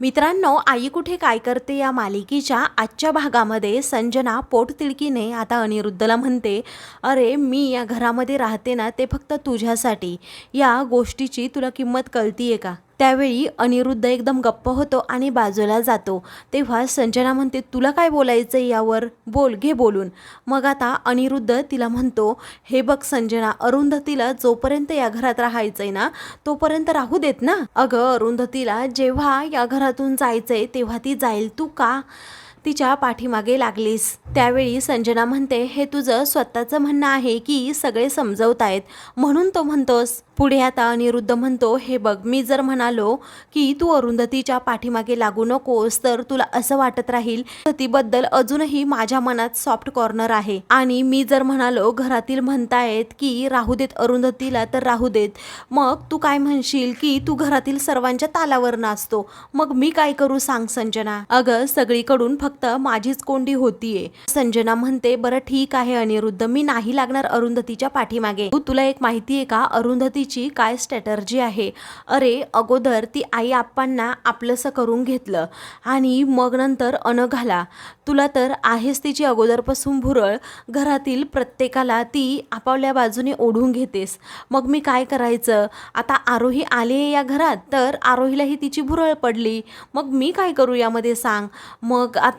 मित्रांनो आई कुठे काय करते या मालिकेच्या आजच्या भागामध्ये संजना पोटतिडकीने आता अनिरुद्धला म्हणते अरे मी या घरामध्ये राहते ना ते फक्त तुझ्यासाठी. या गोष्टीची तुला किंमत कळतीये का? त्यावेळी अनिरुद्ध एकदम गप्प होतो आणि बाजूला जातो. तेव्हा संजना म्हणते तुला काय बोलायचं यावर? बोल घे बोलून. मग आता अनिरुद्ध तिला म्हणतो हे बघ संजना अरुंधतीला जोपर्यंत या घरात राहायचंय ना तोपर्यंत राहू देत ना. अगं अरुंधतीला जेव्हा या घरातून जायचंय तेव्हा ती जाईल तू का? तिच्या पाठीमागे लागलीस. त्यावेळी संजना म्हणते हे तुझं स्वतःचं म्हणणं आहे की सगळे समजवतायत. म्हणून तो म्हणतोस. पुढे आता अनिरुद्ध म्हणतो हे बघ मी जर म्हणालो की तू अरुंधतीच्या पाठीमागे लागू नकोस तर तुला असं वाटत राहील सतीबद्दल अजूनही माझ्या मनात सॉफ्ट कॉर्नर आहे. आणि मी जर म्हणालो घरातील म्हणतायत की राहू देत अरुंधतीला तर राहू देत. मग तू काय म्हणशील की तू घरातील सर्वांच्या तालावर नाचतो. मग मी काय करू सांग संजना. अगं सगळीकडून फक्त माझीच कोंडी होतीये. संजना म्हणते बरं ठीक आहे अनिरुद्ध मी नाही लागणार अरुंधतीच्या पाठीमागे. तू तुला एक माहिती आहे का? अरुंधतीची काय स्ट्रॅटर्जी आहे? अरे अगोदर ती आई आप्पांना आपलंसं करून घेतलं आणि मग नंतर अन घाला. तुला तर आहेच तिची अगोदरपासून भुरळ. घरातील प्रत्येकाला ती आपापल्या बाजूने ओढून घेतेस. मग मी काय करायचं? आता आरोही आली या घरात तर आरोहीलाही तिची भुरळ पडली. मग मी काय करू यामध्ये सांग. मग आता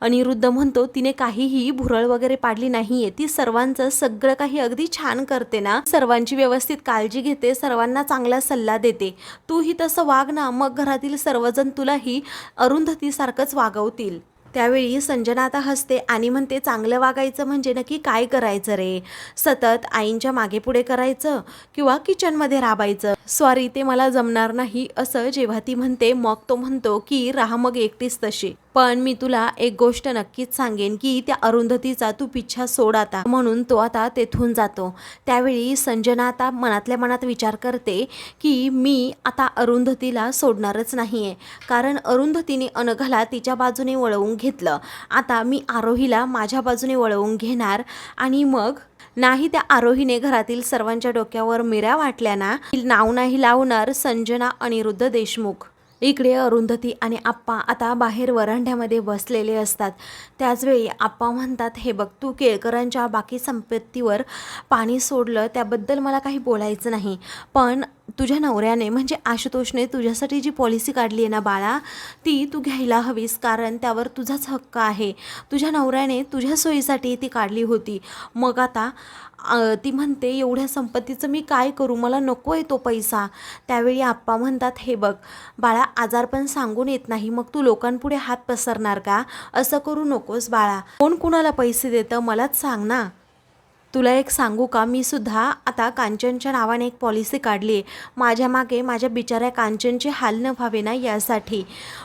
अनिरुद्ध म्हणतो तिने काहीही भुरळ वगैरे पाडली नाहीये. ती सर्वांचं सगळं काही अगदी छान करते ना. सर्वांची व्यवस्थित काळजी घेते सर्वांना चांगला सल्ला देते. तूही तसं वाग ना. मग घरातील सर्वजण तुलाही अरुंधतीसारखंच वागवतील. त्यावेळी संजनाता हसते आणि म्हणते चांगलं वागायचं म्हणजे नक्की काय करायचं रे? सतत आईंच्या मागे पुढे करायचं किंवा किचनमध्ये राबायचं? सॉरी ते मला जमणार नाही असं जेव्हा ती म्हणते मग तो म्हणतो की राहा मग एकटीच तशी. पण मी तुला एक गोष्ट नक्कीच सांगेन की त्या अरुंधतीचा तू पिच्छा सोड आता. म्हणून तो आता तेथून जातो. त्यावेळी संजना आता मनातल्या मनात विचार करते की मी आता अरुंधतीला सोडणारच नाहीये. कारण अरुंधतीने अनघाला तिच्या बाजूने वळवून घेतलं. आता मी आरोहीला माझ्या बाजूने वळवून घेणार आणि मग नाही त्या आरोहीने घरातील सर्वांच्या डोक्यावर मिऱ्या वाटल्या ना नाव नाही लावणार संजना अनिरुद्ध देशमुख. इकडे अरुंधती आणि आप्पा आता बाहेर वरांड्यामध्ये बसलेले असतात. त्याचवेळी आप्पा म्हणतात हे बघ तू केळकरांच्या बाकी संपत्तीवर पाणी सोडलं त्याबद्दल मला काही बोलायचं नाही. पण तुझ्या नवऱ्याने म्हणजे आशुतोषने तुझ्यासाठी जी पॉलिसी काढली आहे ना बाळा ती तू घ्यायला हवीस. कारण त्यावर तुझाच हक्क आहे. तुझ्या नवऱ्याने तुझ्या सोयीसाठी ती काढली होती. मग आता ती म्हणते एवढ्या संपत्तीचं मी काय करू? मला नको आहे तो पैसा. त्यावेळी आप्पा म्हणतात हे बघ बाळा आजार पण सांगून येत नाही. मग तू लोकांपुढे हात पसरणार का? असं करू नकोस बाळा. कोण कुणाला पैसे देतं? मलाच सांग ना. तुला एक सांगू का? मी सुद्धा आता कांचनच्या नावाने एक पॉलिसी काढली आहे माझ्या मागे माझ्या बिचाऱ्या कांचनचे हाल न व्हावे ना यासाठी.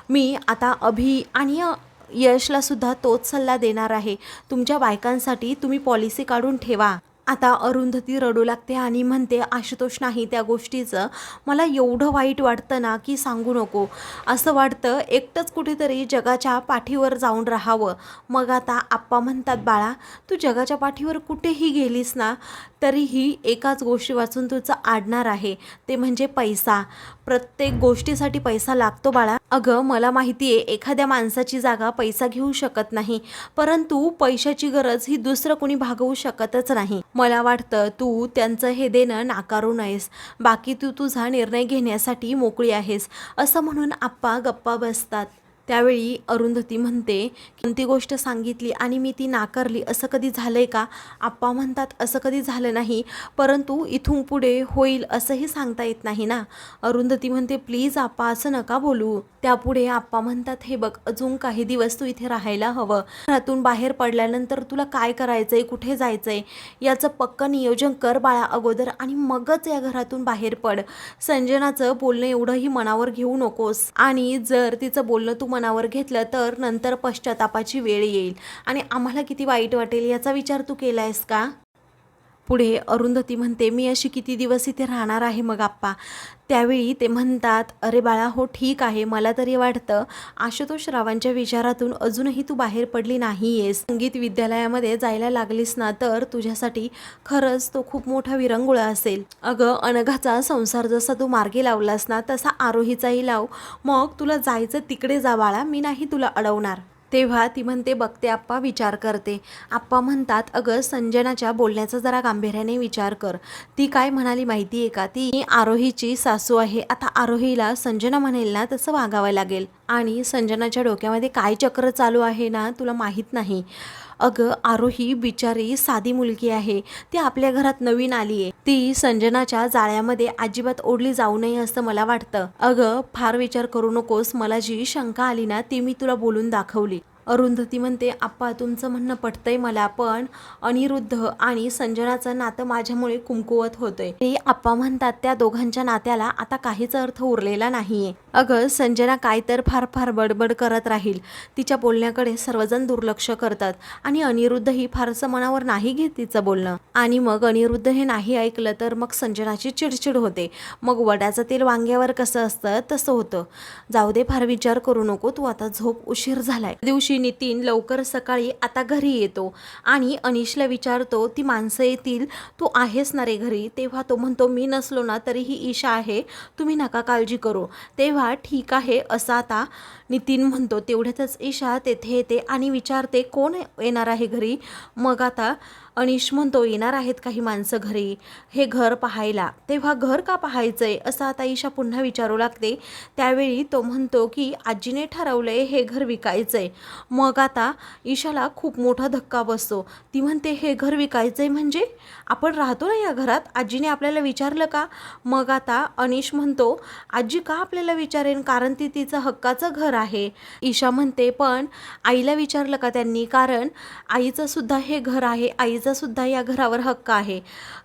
मी आता अभि आणि अ, यशला सुद्धा तोच सल्ला देणार आहे. तुमच्या बायकांसाठी तुम्ही पॉलिसी काढून ठेवा. आता अरुंधती रडू लागते आणि म्हणते आशुतोष नाही त्या गोष्टीचं. मला एवढं वाईट वाटतं ना की सांगू नको. असं वाटतं एकटंच कुठेतरी जगाच्या पाठीवर जाऊन राहावं. मग आता आप्पा म्हणतात बाळा तू जगाच्या पाठीवर कुठेही गेलीस ना तरीही एकाच गोष्टी वाचून तुझं आडणार आहे. ते म्हणजे पैसा. प्रत्येक गोष्टीसाठी पैसा लागतो बाळा. अगं मला माहिती आहे एखाद्या माणसाची जागा पैसा घेऊ शकत नाही परंतु पैशाची गरज ही दुसरं कोणी भागवू शकतच नाही. मला वाटतं तू त्यांचं हे देणं नाकारू नयेस. बाकी तू तुझा निर्णय घेण्यासाठी मोकळी आहेस असं म्हणून आप्पा गप्पा बसतात. त्यावेळी अरुंधती म्हणते कोणती गोष्ट सांगितली आणि मी ती नाकारली असं कधी झालंय का? आप्पा म्हणतात असं कधी झालं नाही परंतु इथून पुढे होईल असंही सांगता येत नाही ना? अरुंधती म्हणते प्लीज आप्पा असं नका बोलू. त्यापुढे आप्पा म्हणतात हे बघ अजून काही दिवस तू इथे राहायला हवं. घरातून बाहेर पडल्यानंतर तुला काय करायचंय कुठे जायचंय याचं पक्कं नियोजन कर बाळा अगोदर आणि मगच या घरातून बाहेर पड. संजनाचं बोलणं एवढंही मनावर घेऊ नकोस. आणि जर तिचं बोलणं तू मनावर घेतलं तर नंतर पश्चातापाची वेळ येईल. आणि आम्हाला किती वाईट वाटेल याचा विचार तू केला आहेस का? पुढे अरुंधती म्हणते मी अशी किती दिवस इथे राहणार आहे मग आप्पा? त्यावेळी ते म्हणतात अरे बाळा हो ठीक आहे मला तरी वाटतं आशुतोष रावांच्या विचारातून अजूनही तू बाहेर पडली नाही आहेस संगीत विद्यालयामध्ये जायला लागलीस ना तर तुझ्यासाठी खरंच तो खूप मोठा विरंगुळा असेल. अगं अनघाचा संसार जसा तू मार्गी लावलास ना तसा आरोहीचाही लाव. मग तुला जायचं तिकडे जा बाळा मी नाही तुला अडवणार. तेव्हा ती म्हणते बघते आप्पा विचार करते. आप्पा म्हणतात अगं संजनाच्या बोलण्याचा जरा गांभीर्याने विचार कर. ती काय म्हणाली माहिती आहे का? ती आरोहीची सासू आहे. आता आरोहीला संजना म्हणेल ना तसं वागावं लागेल. आणि संजनाच्या डोक्यामध्ये काय चक्र चालू आहे ना तुला माहीत नाही. अगं आरोही बिचारी साधी मुलगी आहे. ती आपल्या घरात नवीन आली आहे ती संजनाच्या जाळ्यामध्ये अजिबात ओढली जाऊ नये असं मला वाटतं. अगं फार विचार करू नकोस. मला जी शंका आली ना ती मी तुला बोलून दाखवली. अरुंधती म्हणते आप्पा तुमचं म्हणणं पटतंय मला पण अनिरुद्ध आणि संजनाचं नातं माझ्यामुळे कुमकुवत होतंय. ते आप्पा म्हणतात त्या दोघांच्या नात्याला आता काहीच अर्थ उरलेला नाहीये. अगं संजना काय तर फार फार बडबड करत राहील. तिच्या बोलण्याकडे सर्वजण दुर्लक्ष करतात आणि अनिरुद्धही फारसं मनावर नाही घेत तिचं बोलणं. आणि मग अनिरुद्ध हे नाही ऐकलं तर मग संजनाची चिडचिड होते. मग वड्याचं तेल वांग्यावर कसं असतं तसं होतं. जाऊ दे फार विचार करू नको तू आता झोप उशीर झालाय. दिवशी नितीन लवकर सकाळी आता घरी येतो. आणि अनिशला विचारतो ती माणसं येतील? तू आहेस ना रे घरी? तेव्हा तो म्हणतो मी नसलो ना तरीही ईशा आहे. तुम्ही नका काळजी करू. तेव्हा ठीक आहे असं आता. नितीन म्हणतो तेवढ्यातच ईशा तेथे येते आणि विचारते कोण येणार आहे घरी? मग आता अनिश म्हणतो येणार आहेत काही माणसं घरी. हे घर पाहायला. तेव्हा घर का पाहायचं आहे असं आता ईशा पुन्हा विचारू लागते. त्यावेळी तो म्हणतो की आजीने ठरवलं आहे हे घर विकायचं आहे मग आता ईशाला खूप मोठा धक्का बसतो. ती म्हणते हे घर विकायचं आहे म्हणजे? आपण राहतो ना या घरात? आजीने आपल्याला विचारलं का? मग आता अनिश म्हणतो आजी का आपल्याला विचारेन? कारण ती तिचं हक्काचं घर आहे. ईशा म्हणते पण आईला विचारलं का त्यांनी? कारण आईचं सुद्धा हे घर आहे. आई सुद्धा या घरावर हक्क आहे.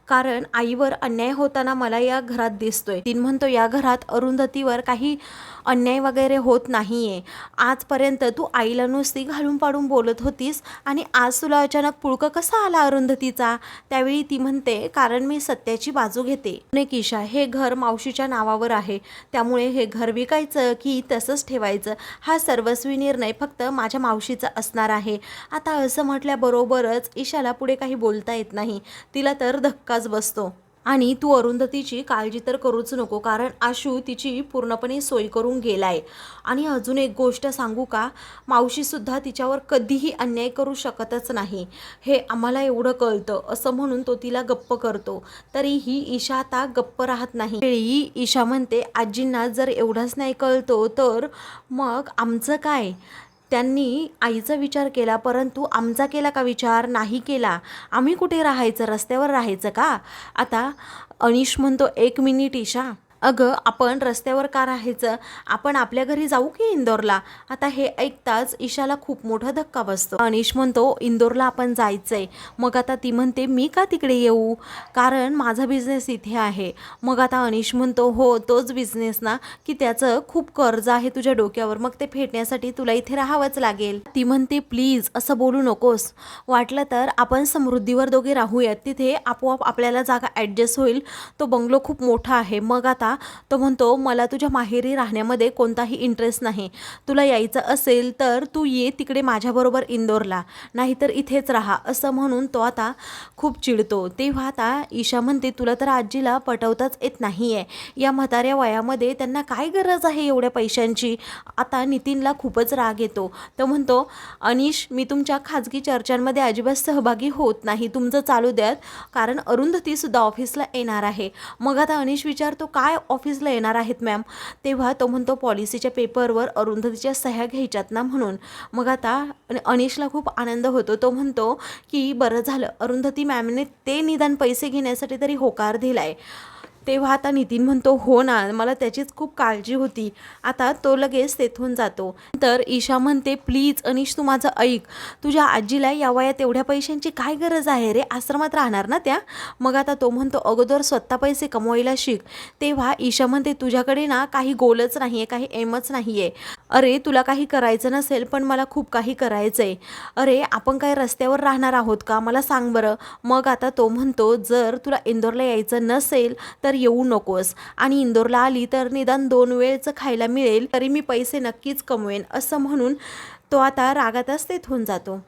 कारण आईवर अन्याय होताना मला या घरात दिसतोय. तीन म्हणतो या घरात अरुंधतीवर काही अन्याय वगैरे होत नाही आहे आजपर्यंत तू आईला नुसती घालून पाडून बोलत होतीस आणि आज तुला अचानक पुळकं कसा आला अरुंधतीचा? त्यावेळी ती म्हणते कारण मी सत्याची बाजू घेते. ने किशा हे घर मावशीच्या नावावर आहे. त्यामुळे हे घर विकायचं की तसंच ठेवायचं? हा सर्वस्वी निर्णय फक्त माझ्या मावशीचा असणार आहे. आता असं म्हटल्याबरोबरच ईशाला पुढे काही बोलता येत नाही. तिला तर धक्काच बसतो. आणि तू अरुंधतीची काळजी तर करूच नको कारण आशू तिची पूर्णपणे सोय करून गेलाय. आणि अजून एक गोष्ट सांगू का? मावशीसुद्धा तिच्यावर कधीही अन्याय करू शकतच नाही. हे आम्हाला एवढं कळतं. असं म्हणून तो तिला गप्प करतो. तरीही ईशा आता गप्प राहत नाही. वेळी ईशा म्हणते आजींना जर एवढंच नाही कळतो तर मग आमचं काय? त्यांनी आईचा विचार केला परंतु आमचा केला का विचार? नाही केला. आम्ही कुठे राहायचं? रस्त्यावर राहायचं का? आता अनिश म्हणतो एक मिनिट ईशा अगं आपण रस्त्यावर का राहायचं? आपण आपल्या घरी जाऊ की इंदोरला? आता हे ऐकताच ईशाला खूप मोठा धक्का बसतो. अनिश म्हणतो इंदोरला आपण जायचंय. मग आता ती म्हणते मी का तिकडे येऊ? कारण माझा बिझनेस इथे आहे. मग आता अनिश म्हणतो हो तोच बिझनेस ना की त्याचं खूप कर्ज आहे तुझ्या डोक्यावर. मग ते फेडण्यासाठी तुला इथे राहावंच लागेल. ती म्हणते प्लीज असं बोलू नकोस. वाटलं तर आपण समृद्धीवर दोघे राहूयात. तिथे आपोआप आपल्याला जागा ॲडजस्ट होईल. तो बंगलो खूप मोठा आहे. मग आता तो म्हणतो मला तुझ्या माहेरी राहण्यामध्ये कोणताही इंटरेस्ट नाही. तुला यायचं असेल तर तू ये तिकडे माझ्याबरोबर इंदोरला. नाहीतर इथेच राहा. असं म्हणून तो आता खूप चिडतो. तेव्हा आता ईशा म्हणते तुला तर आजीला पटवताच येत नाही आहे या म्हाताऱ्या वयामध्ये त्यांना काय गरज आहे एवढ्या पैशांची? आता नितीनला खूपच राग येतो. तो म्हणतो अनिश मी तुमच्या खाजगी चर्चांमध्ये अजिबात सहभागी होत नाही. तुमचं चालू द्यात. कारण अरुंधतीसुद्धा ऑफिसला येणार आहे. मग आता अनिश विचारतो काय ऑफिसला येणार आहेत मॅम. तेव्हा तो म्हणतो पॉलिसीच्या पेपरवर अरुंधतीच्या सह्या घ्यायच्यात ना म्हणून. मग आता अनिशला खूप आनंद होतो. तो म्हणतो की बरं झालं. अरुंधती मॅमने ते निदान पैसे घेण्यासाठी तरी होकार दिला आहे तेव्हा आता नितीन म्हणतो हो ना मला त्याचीच खूप काळजी होती. आता तो लगेच तेथून जातो. तर ईशा म्हणते प्लीज अनिश तू माझं ऐक. तुझ्या आजीला या वयात एवढ्या पैशांची काय गरज आहे रे? आश्रमात राहणार ना त्या? मग आता तो म्हणतो अगोदर स्वतः पैसे कमवायला शिक. तेव्हा ईशा म्हणते तुझ्याकडे ना काही गोलच नाही आहे काही एमच नाही आहे अरे तुला काही करायचं नसेल पण मला खूप काही करायचं आहे अरे आपण काय रस्त्यावर राहणार आहोत का? मला सांग बरं. मग आता तो म्हणतो जर तुला इंदोरला यायचं नसेल तर येऊ नकोस. आणि इंदोरला आली तर निदान दोन वेळचं खायला मिळेल तरी मी पैसे नक्कीच कमवेन असं म्हणून तो आता रागातच तेथून जातो.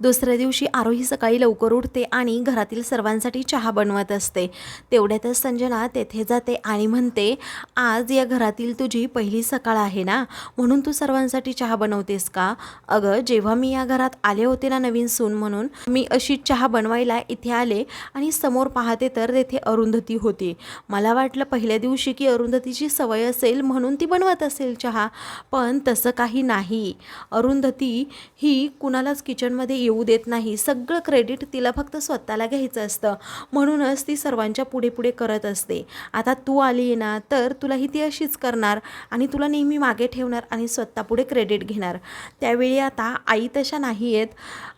दुसऱ्या दिवशी आरोही सकाळी लवकर उठते आणि घरातील सर्वांसाठी चहा बनवत असते. तेवढ्यातच संजना तेथे जाते आणि म्हणते आज या घरातील तुझी पहिली सकाळ आहे ना? म्हणून तू सर्वांसाठी चहा बनवतेस का? अगं जेव्हा मी या घरात आले होते ना नवीन सून म्हणून मी अशी चहा बनवायला इथे आले आणि समोर पाहते तर तेथे अरुंधती होती. मला वाटलं पहिल्या दिवशी की अरुंधतीची सवय असेल म्हणून ती बनवत असेल चहा पण तसं काही नाही. अरुंधती ही कुणालाच किचनमध्ये येऊ देत नाही. सगळं क्रेडिट तिला फक्त स्वतःला घ्यायचं असतं. म्हणूनच ती सर्वांच्या पुढे पुढे करत असते. आता तू आली आहे ना तर तुलाही ती अशीच करणार आणि तुला नेहमी मागे ठेवणार आणि स्वतः पुढे क्रेडिट घेणार. त्यावेळी आता आई तशा नाही आहेत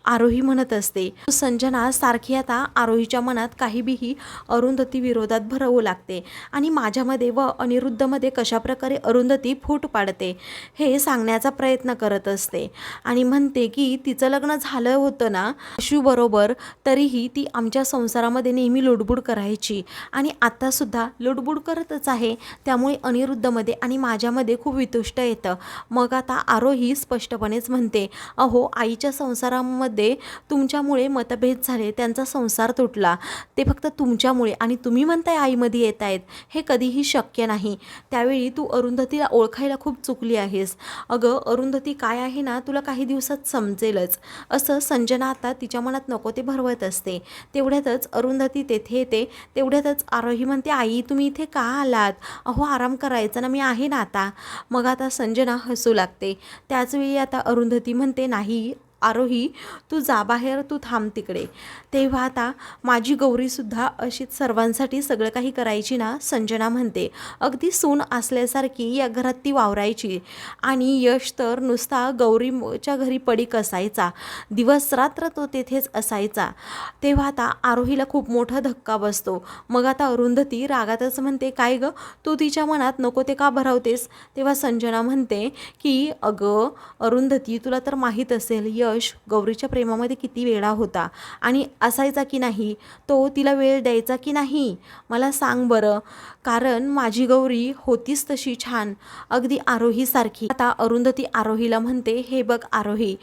आरोही म्हणत असते. संजना सारखी आता आरोहीच्या मनात काही बीही अरुंधती विरोधात भरवू लागते आणि माझ्यामध्ये व अनिरुद्धमध्ये कशाप्रकारे अरुंधती फूट पाडते हे सांगण्याचा प्रयत्न करत असते आणि म्हणते की तिचं लग्न झालं होतं ना बरोबर तरीही ती आमच्या संसारामध्ये नेहमी लुडबुड करायची. आणि आत्तासुद्धा लुडबुड करतच आहे. त्यामुळे अनिरुद्धमध्ये आणि माझ्यामध्ये खूप वितुष्ट येतं. मग आता आरोही स्पष्टपणेच म्हणते अहो आईच्या संसारामध्ये तुमच्यामुळे मतभेद झाले. त्यांचा संसार तुटला. ते फक्त तुमच्यामुळे आणि तुम्ही म्हणताय आईमध्ये येत आहेत. हे कधीही शक्य नाही. त्यावेळी तू अरुंधतीला ओळखायला खूप चुकली आहेस. अगं अरुंधती काय आहे ना तुला काही दिवसात समजेलच. असं संजना आता तिच्या मनात नको ते भरवत असते. तेवढ्यातच अरुंधती तेथे येते. तेवढ्यातच आरोही म्हणते आई तुम्ही इथे का आलात? अहो आराम करायचा ना मी आहे ना आता. मग आता संजना हसू लागते. त्याचवेळी आता अरुंधती म्हणते नाही आरोही तू जा बाहेर तू थांब तिकडे. तेव्हा आता माझी गौरीसुद्धा अशीच सर्वांसाठी सगळं काही करायची ना संजना म्हणते. अगदी सून असल्यासारखी या घरात ती वावरायची. आणि यश तर नुसता गौरीच्या घरी पडीक असायचा दिवस रात्र तो तेथेच असायचा. तेव्हा आता आरोहीला खूप मोठा धक्का बसतो. मग आता अरुंधती रागातच म्हणते काय गं? तू तिच्या मनात नको ते का भरवतेस? तेव्हा संजना म्हणते की अगं अरुंधती तुला तर माहीत असेल यश यश गौरीच्या प्रेमामध्ये किती वेळा होता आणि असायचा की नाही तो तिला वेळ द्यायचा की नाही? मला सांग बरं. कारण माझी गौरी होतीच तशी छान. अगदी आरोहीसारखी आता अरुंधती आरोहीला म्हणते हे बघ आरोही.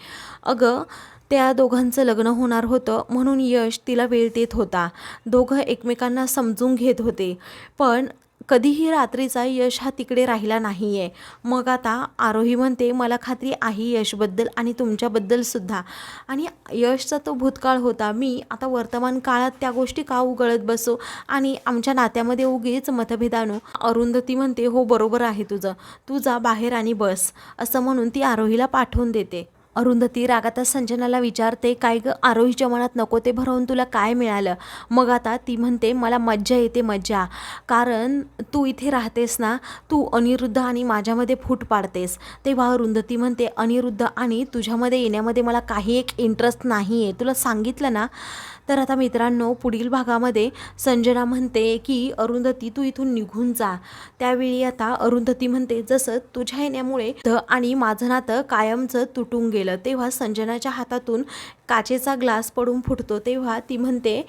अगं त्या दोघांचं लग्न होणार होतं म्हणून यश तिला वेळ देत होता. दोघं एकमेकांना समजून घेत होते. पण कधीही रात्रीचा यश हा तिकडे राहिला नाही आहे मग आता आरोही म्हणते मला खात्री आहे यशबद्दल आणि तुमच्याबद्दलसुद्धा आणि यशचा तो भूतकाळ होता. मी आता वर्तमान काळात त्या गोष्टी का उगळत बसो? आणि आमच्या नात्यामध्ये उगीच मतभेदानू अरुंधती म्हणते हो बरोबर आहे तुझं. तू जा बाहेर आणि बस. असं म्हणून ती आरोहीला पाठवून देते. अरुंधती रागातच संजनाला विचारते काय ग आरोहीच्या मनात नको ते भरवून तुला काय मिळालं? मग आता ती म्हणते मला मज्जा येते मज्जा. कारण तू इथे राहतेस ना तू अनिरुद्ध आणि माझ्यामध्ये फूट पाडतेस. तेव्हा अरुंधती म्हणते अनिरुद्ध आणि तुझ्यामध्ये येण्यामध्ये मला काही एक इंटरेस्ट नाही आहे तुला सांगितलं ना? तर आता मित्रांनो पुढील भागामध्ये संजना म्हणते की अरुंधती तू इथून निघून जा. त्यावेळी आता अरुंधती म्हणते जसं तुझ्या येण्यामुळे आणि माझं नातं कायमचं तुटून गेलं. तेव्हा संजनाच्या हातातून काचेचा ग्लास पडून फुटतो. तेव्हा ती म्हणते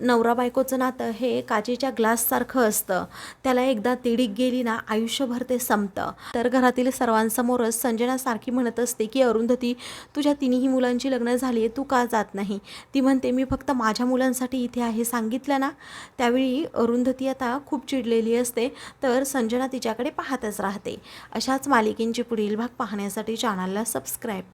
नवरा बायकोचं नातं हे काचेच्या ग्लाससारखं असतं. त्याला एकदा तिडीक गेली ना आयुष्यभर ते संपतं. तर घरातील सर्वांसमोरच संजना सारखी म्हणत असते की अरुंधती तुझ्या तिन्ही मुलांची लग्न झाली आहे तू का जात नाही? ती म्हणते मी फक्त माझ्या मुलांसाठी इथे आहे सांगितलं ना? त्यावेळी अरुंधती आता खूप चिडलेली असते. तर संजना तिच्याकडे पाहतच राहते. अशाच मालिकेंची पुढील भाग पाहण्यासाठी चॅनलला सबस्क्राईब